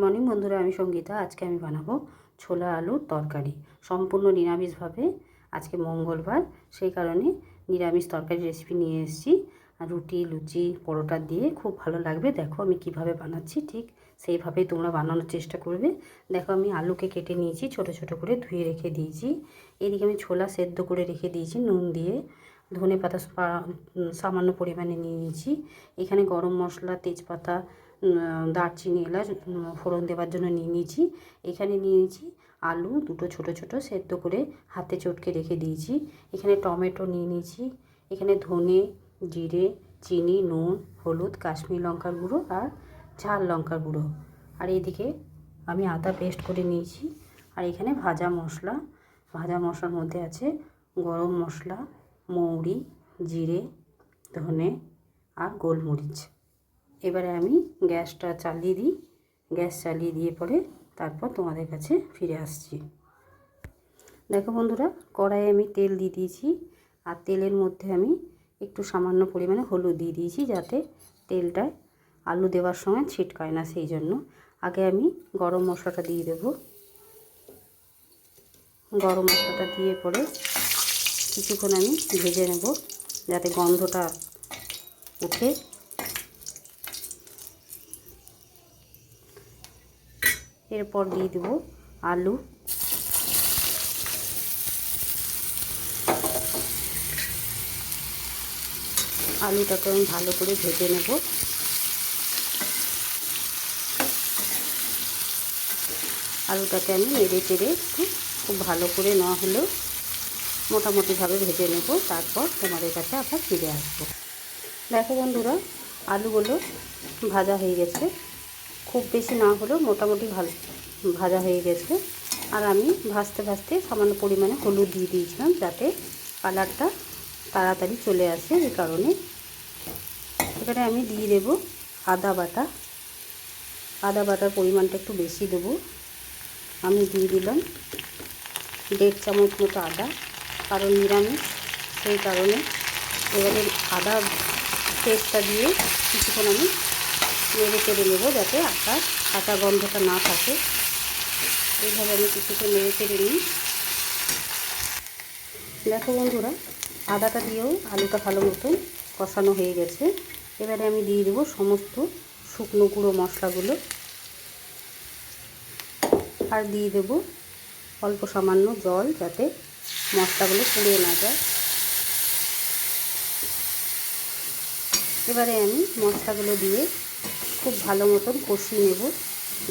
Morning বন্ধুরা, আমি সঙ্গীতা। আজকে আমি বানাবো ছোলা আলুর তরকারি। সম্পূর্ণ নিরামিষভাবে আজকে মঙ্গলবার, সেই কারণে নিরামিষ তরকারি রেসিপি নিয়ে এসেছি। রুটি, লুচি, পরোটা দিয়ে খুব ভালো লাগবে। দেখো আমি কীভাবে বানাচ্ছি, ঠিক সেইভাবেই তোমরা বানানোর চেষ্টা করবে। দেখো আমি আলুকে কেটে নিয়েছি, ছোট ছোট করে ধুয়ে রেখে দিয়েছি। এদিকে আমি ছোলা সেদ্ধ করে রেখে দিয়েছি নুন দিয়ে। ধনে পাতা সামান্য পরিমাণে নিয়ে নিয়েছি। এখানে গরম মশলা, তেজপাতা দারচিনি এলাচ ফোড়ন দেওয়ার জন্য নিয়ে নিয়েছি। এখানে নিয়ে নিয়েছি আলু, দুটো ছোট ছোট সেদ্ধ করে হাতে চটকে রেখে দিয়েছি। এখানে টমেটো নিয়ে নিয়েছি। এখানে ধনে, জিরে, চিনি, নুন, হলুদ, কাশ্মীর লঙ্কার গুঁড়ো আর ঝাল লঙ্কার গুঁড়ো। আর এইদিকে আমি আদা পেস্ট করে নিয়েছি। আর এখানে ভাজা মশলা, ভাজা মশলার মধ্যে আছে গরম মশলা, মৌরি, জিরে, ধনে আর গোলমরিচ। এবারে আমি গ্যাসটা চালিয়ে দিই। গ্যাস চালিয়ে দিয়ে পরে তারপর তোমাদের কাছে ফিরে আসছি। দেখো বন্ধুরা, কড়াইয়ে আমি তেল দিয়ে দিয়েছি আর তেলের মধ্যে আমি একটু সামান্য পরিমাণে হলুদ দিয়ে দিয়েছি যাতে তেলটায় আলু দেওয়ার সময় ছিটকায় না সেই জন্য। আগে আমি গরম মশলাটা দিয়ে দেব। গরম মশলাটা দিয়ে পরে কিছুক্ষণ আমি ভেজে নেব যাতে গন্ধটা উঠে। এরপর দিয়ে দেব আলু। আলুটাকে আমি ভালো করে ভেজে নেব। আলুটাকে আমি নেড়ে চেড়ে একটু খুব ভালো করে না হলেও মোটামুটিভাবে ভেজে নেব, তারপর তোমাদের কাছে আবার ফিরে আসব। দেখো বন্ধুরা, আলুগুলো ভাজা হয়ে গেছে। খুব বেশি না হলেও মোটামুটি ভালো, ভাজা হয়ে গেছে। আর আমি ভাজতে ভাজতে সামান্য পরিমাণে হলুদ দিয়ে দিয়েছিলাম যাতে কালারটা তাড়াতাড়ি চলে আসে এই কারণে। এখানে আমি দিয়ে দেব আদা বাটা। আদা বাটার পরিমাণটা একটু বেশি দেবো। আমি দিয়ে দিলাম দেড় চামচ মতো আদা, কারণ নিরামিষ, সেই কারণে এবারে আদা পেস্টটা দিয়ে কিছুক্ষণ আমি নেড়ে চেড়ে নেব যাতে আটা কাঁচা গন্ধটা না থাকে। এইভাবে আমি কিছুক্ষণ নেড়ে চেড়ে নিই। দেখো বন্ধুরা, আদাটা দিয়েও আলুটা ভালো মতন কষানো হয়ে গেছে। এবারে আমি দিয়ে দেবো সমস্ত শুকনো গুঁড়ো মশলাগুলো। আর দিয়ে দেবো অল্প সামান্য জল যাতে মশলাগুলো পুড়িয়ে না যায়। এবারে আমি মশলাগুলো দিয়ে খুব ভালো মতন কষিয়ে নেব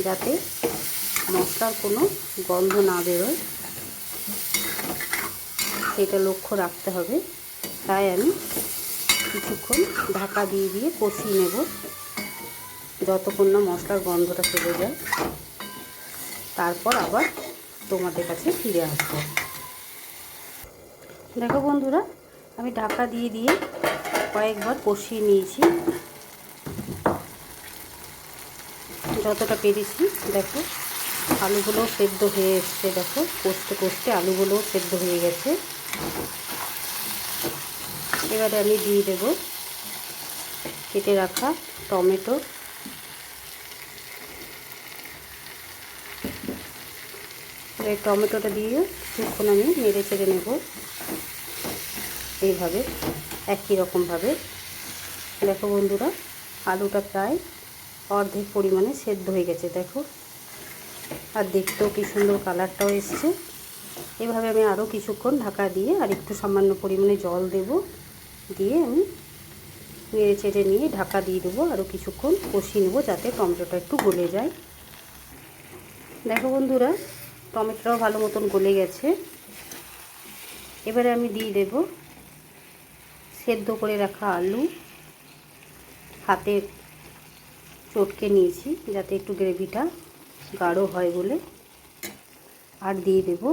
যাতে মশলার কোনো গন্ধ না বেরোয়। সেটা লক্ষ্য রাখতে হবে। তাই আমি কিছুক্ষণ ঢাকা দিয়ে দিয়ে কষিয়ে নেব যতক্ষণ না মশলার গন্ধটা চলে যায়। তারপর আবার তোমাদের কাছে ফিরে আসব। দেখো বন্ধুরা, আমি ঢাকা দিয়ে দিয়ে কয়েকবার কষিয়ে নিয়েছি। যতটা পেরেছি, দেখো আলুগুলোও সেদ্ধ হয়ে এসছে, দেখো, কষতে কষতে আলুগুলোও সেদ্ধ হয়ে গেছে। এবারে আমি দিয়ে দেব কেটে রাখা টমেটো। এই টমেটোটা দিয়ে কিছুক্ষণ আমি নেড়ে চেড়ে নেব। এইভাবে, একই রকমভাবে। দেখো বন্ধুরা, আলুটা প্রায় অর্ধেক পরিমাণে সেদ্ধ হয়ে গেছে, দেখো। আর দেখতেও কি সুন্দর কালারটাও এসছে। এভাবে আমি আরও কিছুক্ষণ ঢাকা দিয়ে আর একটু সামান্য পরিমাণে জল দেব। দিয়ে আমি নেড়ে চেড়ে নিয়ে ঢাকা দিয়ে দেবো আরও কিছুক্ষণ কষিয়ে নেব যাতে টমেটোটা একটু গলে যায়। দেখো বন্ধুরা, টমেটোটাও ভালো মতন গলে গেছে। এবারে আমি দিয়ে দেব সেদ্ধ করে রাখা আলু হাতে চটকে নিয়েছি যাতে একটু গ্রেভিটা গাঢ় হয় বলে। আর দিয়ে দেব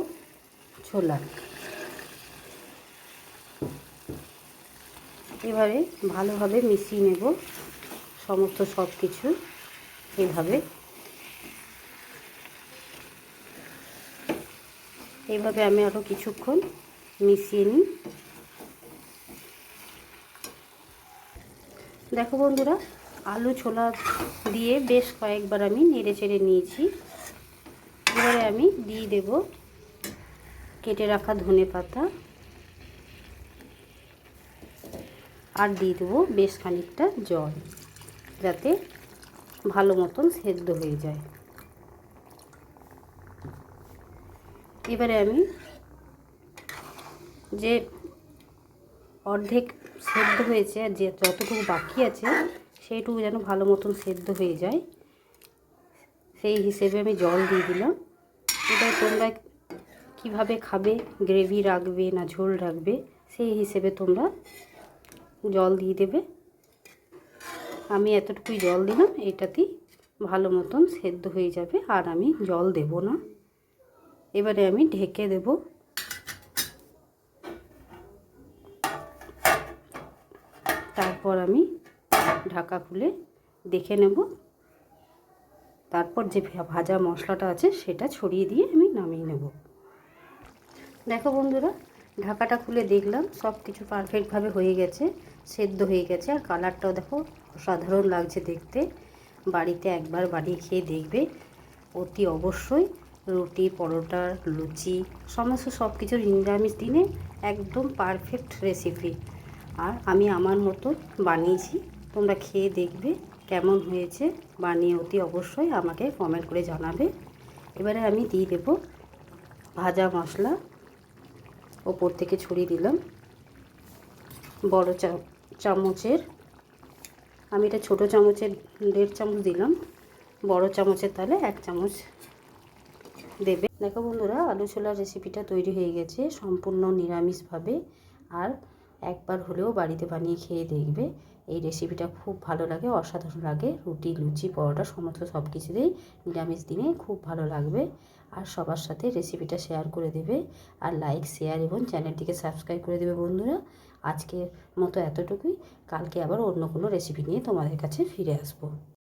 ছোলা। এবারে ভালোভাবে মিশিয়ে নেব সমস্ত সব কিছু এভাবে। এইভাবে আমি আরও কিছুক্ষণ মিশিয়ে নিই। দেখো বন্ধুরা আলু ছোলা দিয়ে বেশ কয়েকবার আমি নেড়ে চেড়ে নিয়েছি। এবারে আমি দিয়ে দেব কেটে রাখা ধনে পাতা। আর দিয়ে দেবো বেশ খানিকটা জল, যাতে ভালো মতন সেদ্ধ হয়ে যায়। এবারে আমি যে অর্ধেক সেদ্ধ হয়েছে আর যে যতটুকু বাকি আছে সেইটুকু যেন ভালো মতন সেদ্ধ হয়ে যায়। সেই হিসেবে আমি জল দিয়ে দিলাম। এবার তোমরা কীভাবে খাবে, গ্রেভি রাখবে না ঝোল রাখবে, সেই হিসেবে তোমরা জল দিয়ে দেবে। আমি এতটুকুই জল দিলাম, এটাতেই ভালো মতন সেদ্ধ হয়ে যাবে, আর আমি জল দেব না। এবারে আমি ঢেকে দেব। তারপর আমি ঢাকা খুলে দেখে নেব। তারপর যে ভাজা মশলাটা আছে সেটা ছড়িয়ে দিয়ে আমি নামিয়ে নেব। দেখো বন্ধুরা, ঢাকাটা খুলে দেখলাম সব কিছু পারফেক্টভাবে হয়ে গেছে, সেদ্ধ হয়ে গেছে। আর কালারটাও দেখো অসাধারণ লাগছে দেখতে। বাড়িতে একবার বানিয়ে খেয়ে দেখবে, অতি অবশ্যই। রুটি, পরোটা, লুচি, সমস্ত সব কিছুর নিরামিষ দিনে একদম পারফেক্ট রেসিপি আর আমি আমার মতো বানিয়েছি। তোমরা খেয়ে দেখবে কেমন হয়েছে। বানিয়ে অতি অবশ্যই আমাকে কমেন্ট করে জানাবে। এবারে আমি দিয়ে দেব ভাজা মশলা। ওপর থেকে ছড়িয়ে দিলাম বড় চামচের। আমি এটা ছোটো চামচের, দেড় চামচ দিলাম। বড় চামচের তাহলে এক চামচ দেবে। দেখো বন্ধুরা, আলু ছোলার রেসিপিটা তৈরি হয়ে গেছে সম্পূর্ণ নিরামিষভাবে। আর একবার হলেও বাড়িতে বানিয়ে খেয়ে দেখবে। এই রেসিপিটা খুব ভালো লাগে, অসাধারণ লাগে। রুটি, লুচি, পরোটা, সমস্ত সব কিছুতেই নিরামিষ দিনে খুব ভালো লাগবে। আর সবার সাথে রেসিপিটা শেয়ার করে দেবে। আর লাইক শেয়ার এবং চ্যানেলটিকে সাবস্ক্রাইব করে দেবে বন্ধুরা। আজকের মতো এতটুকুই। কালকে আবার অন্য কোনো রেসিপি নিয়ে তোমাদের কাছে ফিরে আসব।